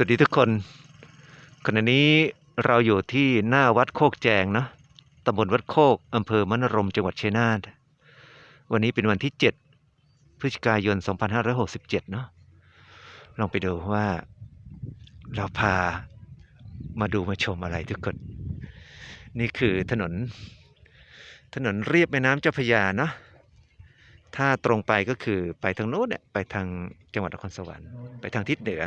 สวัสดีทุกคนขณะนี้เราอยู่ที่หน้าวัดโคกแจงเนาะตำบลวัดโคกอำเภอมณรมจังหวัดชัยนาทวันนี้เป็นวันที่ 7 พฤศจิกายน 2567 เนาะลองไปดูว่าเราพามาดูมาชมอะไรทุกคน นี่คือถนน ถนนเรียบแม่น้ำเจ้าพระยาเนาะถ้าตรงไปก็คือไปทางโน้นเนี่ยไปทางจังหวัดนครสวรรค์ไปทางทิศเหนือ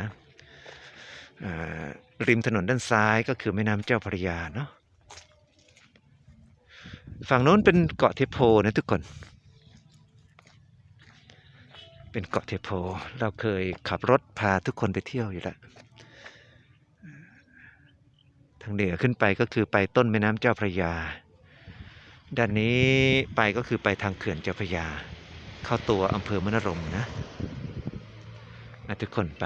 ริมถนนด้านซ้ายก็คือแม่น้ำเจ้าพระยาเนาะฝั่งโน้นเป็นเกาะเทโพนะทุกคน เป็นเกาะเทโพ เราเคยขับรถพาทุกคนไปเที่ยวอยู่แล้ว ทางเหนือขึ้นไปก็คือไปต้นแม่น้ำเจ้าพระยา ด้านนี้ไปก็คือไปทางเขื่อนเจ้าพระยา เข้าตัวอำเภอมณรมนะอะทุกคนไป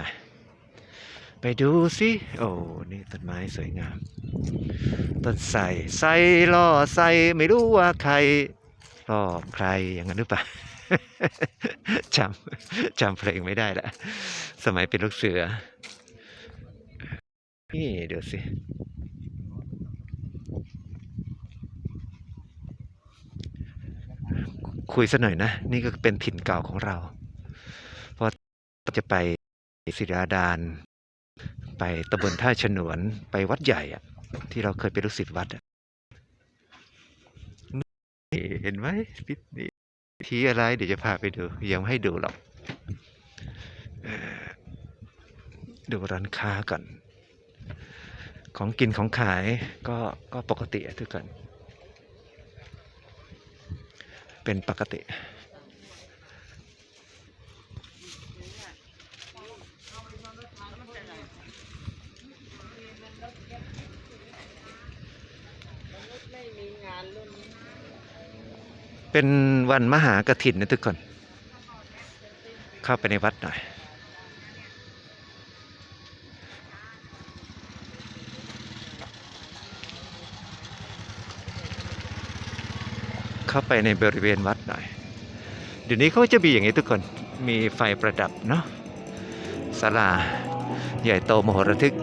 ไปดูสิโอ้นี่ต้นไม้สวยงาม ต้นไทรไทรล่อไทรไม่รู้ว่าใครล่อใครอย่างนั้นหรือเปล่าจำจำเพลงไม่ได้ละสมัยเป็นลูกเสือ นี่เดี๋ยวสิคุยสักหน่อยนะ นี่ก็เป็นถิ่นเก่าของเรา เพราะจะไปศิราดาน ไปตำบลท่าฉนวนไปวัดใหญ่อะที่เราเคยเป็นลูกศิษย์วัดนี่เห็นไหมพิษนี่ทีอะไรเดี๋ยวจะพาไปดู ยังไม่ให้ดูหรอกดูร้านค้าก่อน ของกินของขายก็ก็ปกติทุกคนเป็นปกติ เป็นวันมหากถินนะทุกคน เข้าไปในวัดหน่อย เข้าไปในบริเวณวัดหน่อย เดี๋ยวนี้เขาจะมีอย่างนี้ทุกคน มีไฟประดับเนาะศาลาใหญ่โตมโหฬารทึก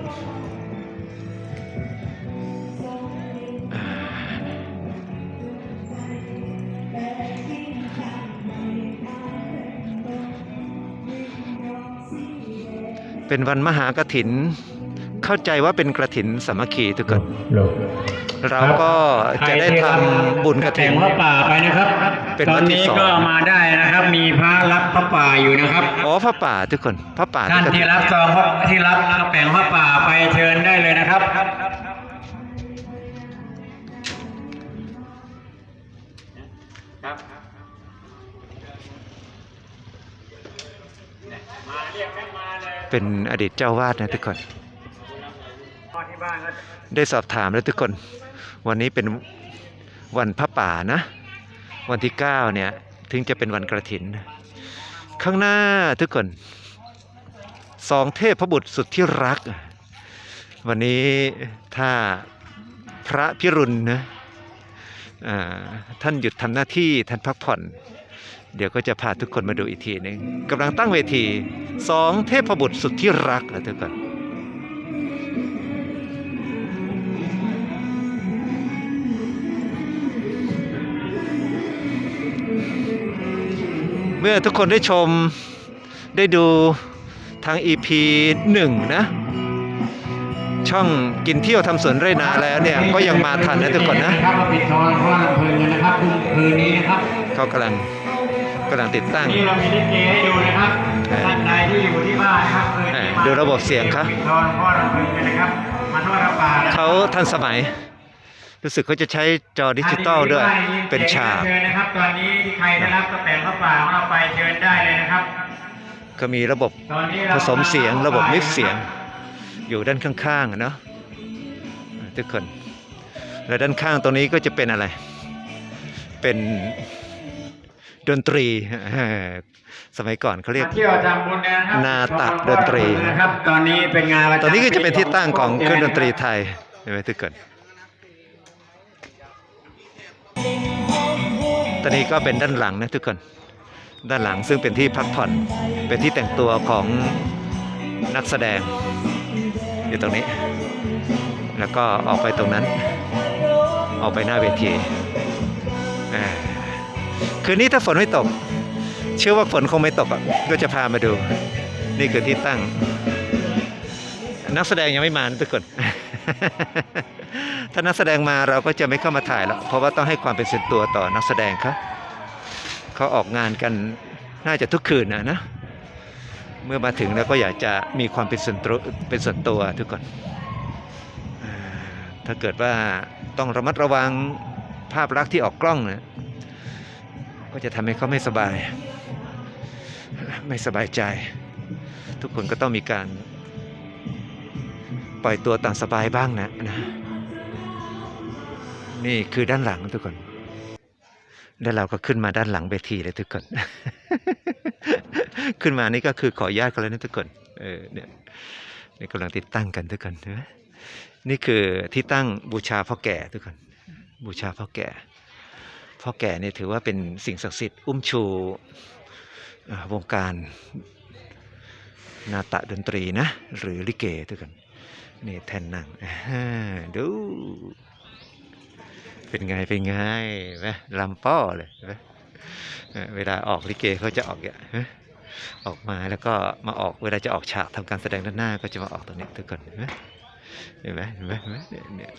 เป็นวันมหากถิน เข้าใจว่าเป็นกระถินสามัคคีทุกคนหลบเราก็จะได้ทำบุญกระถิแต่นงพระป่าไปนะครับเป็นตวัอนดที่นี้สองก็มาได้นะครับ มีพระรับพระป่าอยู่นะครับอ๋อพระป่าทุกคนพระป่าท่านกฐิที่รับซองพระที่รับกระแปงพระป่าไปเชิญได้เลยนะครับมาเรียกกันมา เลยเป็นอดีตเจ้าวาดนะทุกคนพ่อที่บ้านก็ได้สอบถามแล้วทุกคน วันนี้เป็นวันพระป่านะ วันที่ 9 เนี่ย ถึงจะเป็นวันกระถิน ข้างหน้าทุกคนสองเทพพระบุตรสุดที่รัก วันนี้ถ้าพระพิรุณนะอ่าท่านหยุดทำหน้าที่ท่านพักผ่อน เดี๋ยวก็จะพาทุกคนมาดูอีกทีหนึงกำลังตั้งเวทีสองเทพบุตรสุดที่รักนะทุกคนเมื่อทุกคนได้ชมได้ดูทาง EP หนึ่งนะ ช่องกินเที่ยวทำสวนไร่นาแล้วเนี่ย ก็ยังมาทันนะทุกคนนะครับมาปิดทองพระลำเพลินกันนะครับคืนนี้นะครับเขากำลัง กำลังติดตั้ง นี่เรามีลิเกให้ดูนะครับเออท่านใดที่อยู่ที่บ้านนะครับคืนนี้มาดูระบบเสียงครับ ปิดทองพระลำเพลินกันนะครับมาทอดพระป่านะเขาทันสมัย รู้สึกเขาจะใช้จอดิจิตอลด้วย เป็นฉากเชิญนะครับตอนนี้ที่ใครได้รับกระแปงพระป่าของเราไปเชิญได้เลยนะครับก็มีระบบตอนนี้ผเราสมเสียงระบบมิกซ์เสียง อยู่ด้านข้างๆอะเนาะทุกคน และด้านข้างตรงนี้ก็จะเป็นอะไร เป็น ดนตรี สมัยก่อนเขาเรียกมาเที่ยวทำบุญนะครับนาฏดนตรีนะครับ ตอนนี้เป็นงานประจำตอนนี้ก็จะเป็นที่ตั้งของเครื่องดนตรีใช่ไหมไทยเห็นไหมทุกคนตอนนี้ก็เป็นด้านหลังนะทุกคน ด้านหลังซึ่งเป็นที่พักผ่อน เป็นที่แต่งตัวของนักแสดง อยู่ตรงนี้ แล้วก็ออกไปตรงนั้น ออกไปหน้าเวทีอ่า คืนนี้ถ้าฝนไม่ตก เชื่อว่าฝนคงไม่ตกอะก็จะพามาดู นี่คือที่ตั้ง นักแสดงยังไม่มาทุกคน ถ้านักแสดงมาเราก็จะไม่เข้ามาถ่ายแล้วเพราะว่าต้องให้ความเป็นส่วนตัวต่อนักแสดงเขาเขาออกงานกันน่าจะทุกคืนนะนะ เมื่อมาถึงแล้วก็อยากจะมีความเป็นส่วนตัวเป็นส่วนตัวทุกคนถ้าเกิดว่าต้องระมัดระวังภาพลักษณ์ที่ออกกล้องนะ ก็จะทำให้เขาไม่สบาย ไม่สบายใจ ทุกคนก็ต้องมีการ ปล่อยตัวตามสบายบ้างนะนะนี่คือด้านหลังทุกคน แล้วเราก็ขึ้นมาด้านหลังเวทีเลยทุกคน ขึ้นมานี่ก็คือขออนุญาตกันแล้วนะทุกคน เออเนี่ยนี่กำลังติดตั้งกันทุกคนเห็นไหมนี่คือที่ตั้งบูชาพ่อแก่ทุกคน บูชาพ่อแก่ พ่อแก่เนี่ยถือว่าเป็นสิ่งศักดิ์สิทธิ์อุ้มชูวงการนาฏดนตรีนะ หรือลิเกทุกคนนี่แทนนั่งดู เป็นไง เป็นไงไหมลำป้อเลยเห็นไหมเวลาออกลิเกเขาจะออกอย่างออกมาแล้วก็มาออกเวลาจะออกฉากทำการแสดงด้านหน้าก็จะมาออกตรงนี้ทุกคนเห็นไหมเห็นไหมเห็นไหมเนี่ย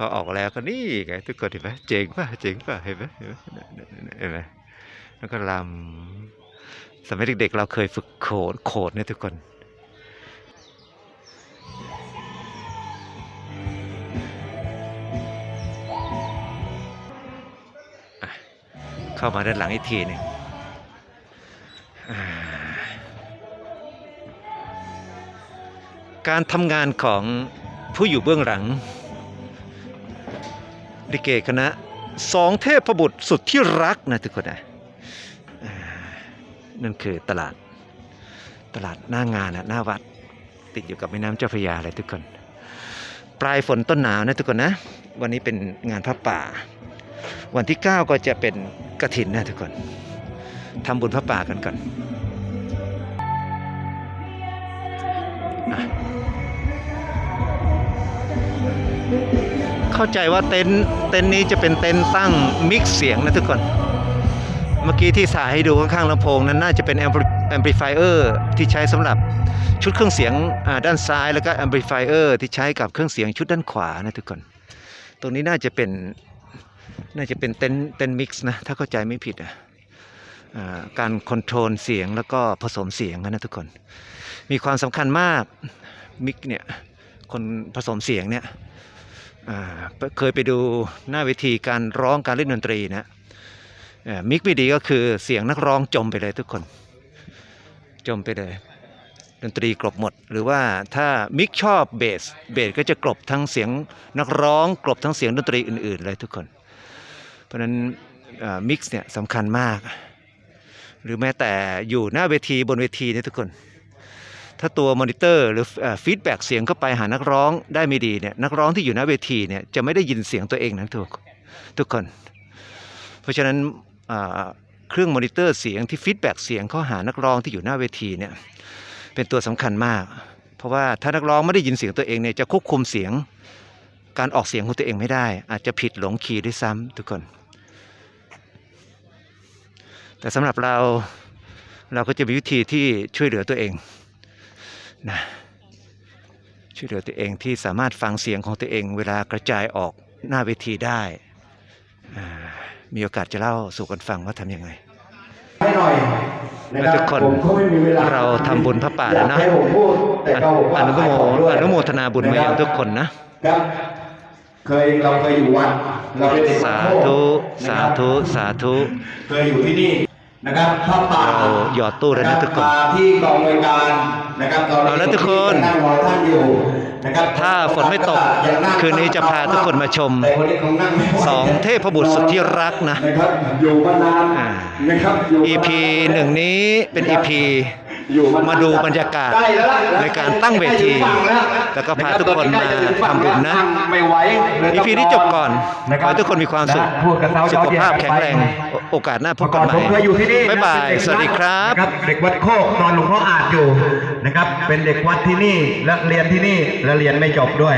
พอออกแล้วก็นี่ไงทุกคนเห็นไหมเจ๋งป่ะเจ๋งป่ะเห็นไหมเห็นไหมแล้วก็ลำสมัยเด็กๆ เราเคยฝึกโขนโขนเนี่ยทุกคนเข้ามาด้านหลังอีกทีหนึ่งการทำงานของผู้อยู่เบื้องหลัง ลิเกคณะสองเทพบุตรสุดที่รักนะทุกคนนะนั่นคือตลาดตลาดหน้างานนะหน้าวัด ติดอยู่กับแม่น้ำเจ้าพระยาเลยทุกคน ปลายฝนต้นหนาวนะทุกคนนะ วันนี้เป็นงานพระป่า วันที่ 9 ก็จะเป็นกระถินนะทุกคนทำบุญพระป่ากันก่อนอะ เข้าใจว่าเต็นท์เต็นท์นี้จะเป็นเต็นท์ตั้งมิกซ์เสียงนะทุกคน เมื่อกี้ที่สายให้ดูข้างๆลำโพงนั้นน่าจะเป็นแอมพลิฟายเออร์ที่ใช้สำหรับชุดเครื่องเสียงด้านซ้ายแล้วก็แอมพลิฟายเออร์ที่ใช้กับเครื่องเสียงชุดด้านขวานะทุกคน ตรงนี้น่าจะเป็นน่าจะเป็นเต้นเต้นมิกซ์นะถ้าเข้าใจไม่ผิดอะอ่าการคอนโทรลเสียงแล้วก็ผสมเสียงนะทุกคน มีความสำคัญมากมิกเนี่ยคนผสมเสียงเนี่ย เคยไปดูหน้าเวทีการร้องการเล่นดนตรีนะมิกไม่ดีก็คือเสียงนักร้องจมไปเลยทุกคน จมไปเลย ดนตรีกลบหมด หรือว่าถ้ามิกชอบเบสเบสก็จะกลบทั้งเสียงนักร้องกลบทั้งเสียงดนตรีอื่น ๆ เลยทุกคน เพราะฉะนั้นมิกซ์เนี่ยสำคัญมาก หรือแม้แต่อยู่หน้าเวทีบนเวทีเนี่ยทุกคน ถ้าตัวมอนิเตอร์หรือฟีดแบ็กเสียงเข้าไปหานักร้องได้ไม่ดีเนี่ยนักร้องที่อยู่หน้าเวทีเนี่ยจะไม่ได้ยินเสียงตัวเองนะทุกทุกคน เพราะฉะนั้นเครื่องมอนิเตอร์เสียงที่ฟีดแบ็กเสียงเข้าหานักร้องที่อยู่หน้าเวทีเนี่ยเป็นตัวสำคัญมาก เพราะว่าถ้านักร้องไม่ได้ยินเสียงตัวเองเนี่ยจะควบคุมเสียงการออกเสียงของตัวเองไม่ได้ อาจจะผิดหลงคีย์ด้วยซ้ำทุกคน แต่สำหรับเราเราก็จะมีวิธีที่ช่วยเหลือตัวเอง นะช่วยเหลือตัวเองที่สามารถฟังเสียงของตัวเอง เวลากระจายออกหน้าเวทีได้อ่ามีโอกาสจะเล่าสู่กันฟังว่าทำยังไงให้หน่อยนะรับทุกคนผมก็ไม่มีเวลาเราทำบุญพระป่าแล้วนะอยกให้ผมพูดแต่ก็ผมว่าอนุโมขายของด้วยอนุโมทนาบุญมายังทุกคนนะครับเคยเราเคยอยู่วัดเราเป็นเด็กสาวัดโคธุนะสาครับธุสาธุเคยอยู่ที่นี่ นะครับพระป่าเราหยอดตู้แล้วนะทุกคนมาที่กองหน่วยการนะครับตอนเอาละทุกคนนั่งรอท่านอยู่นะครับถ้าฝนไม่ตกยังงคืนนี้จะพาทุกคนมาชมแต่วันนี้คงนั่งไม่ไหวสองเทพบุตรสุดที่รักนะนะครับอยู่มานานอ่านะครับอยู่มานาน EP หนึ่งนี้เป็น EP อยู่ มาดูบรรยากาศใกล้แล้วล่ะในการตั้งเวทีใกล้จะถึงฝั่งแล้วแล้วก็พาทุกคนมาทำบุญนะไม่ไหวเลยอีพีนี้จบก่อนขอให้ทุกคนมีความสุขพูดกับสาวสุขภาพเจ้าเดียวแข็งแรงโอโอกาสหน้าพบก่กัอนนใหผม่มเคยอยู่ที่นี่บ๊ายบายเป็นเด็กสวัสดีครับนะครับ เด็กวัดโคกตอนหลวงพ่ออาจอยู่นะครับ เป็นเด็กวัดที่นี่และเรียนที่นี่และเรียนไม่จบด้วย